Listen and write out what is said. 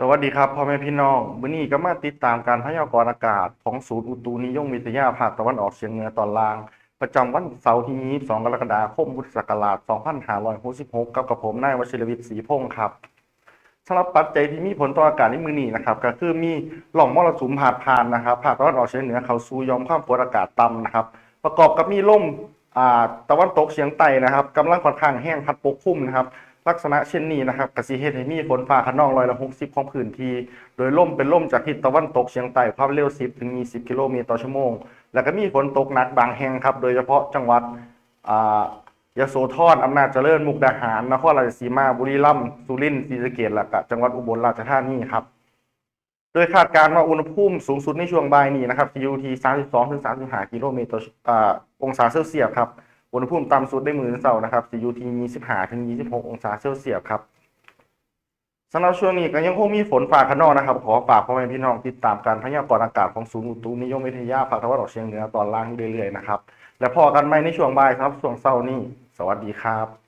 สวัสดีครับพ่อแม่พี่น้องวันนี้ก็มาติดตามการพยากรณ์อากาศของศูนย์อุตุนิยมวิทยาภาคตะวันออกเฉียงเหนือตอนล่าง ประจำวันเสาร์ที่ 22 กรกฎาคมพุทธศักราช 2566 กับกับผมนายวชิรวิทย์ศรีพงศ์ครับสำหรับปัจจัยที่มีผลต่ออากาศในมือนี้นะครับ ก็คือมีหล่องมรสุมผ่านผ่านนะครับภาคตะวันออกเฉียงเหนือเขาสู่ยอมความกดอากาศต่ำนะครับ ประกอบกับมีลมอ่าตะวันตกเฉียงใต้นะครับกำลังค่อนข้างแห้งพัดปกคลุมนะครับ ลักษณะเช่นนี้นะครับกสิเฮ็ดให้มีฝนฟ้าขนองร้อยละ60 ของพื้นที่ โดยล่มเป็นล่มจากทิศตะวันตกเฉียงใต้ความเร็ว 10 ถึง 20 กิโลเมตรต่อชั่วโมง แล้วก็มีฝนตกหนักบางแห่งครับ โดยเฉพาะจังหวัดยโสธรอำนาจเจริญ มุกดาหาร นครราชสีมา บุรีรัมย์ สุรินทร์ ศรีสะเกษและก็จังหวัดอุบลราชธานีครับ โดยคาดการณ์ว่าอุณหภูมิสูงสุดในช่วงบ่ายนี้นะครับจะอยู่ที่ 32-35 กิโลเมตรต่อองศาเซลเซียสครับ อุณหภูมิต่ำสุดได้มือเสาร์นะครับจะอยู่ที่25ถึง26 องศาเซลเซียสครับสำหรับช่วงนี้ก็ยังคงมีฝนฝ่าขนองนะครับ ขอฝากพ่อแม่พี่น้องติดตามการพยากรณ์อากาศของศูนย์อุตุนิยมวิทยาภาคตะวันออกเฉียงเหนือตอนล่างเรื่อยๆนะครับ และพอกันไหมในช่วงบ่ายครับช่วงเสาร์นี้ สวัสดีครับ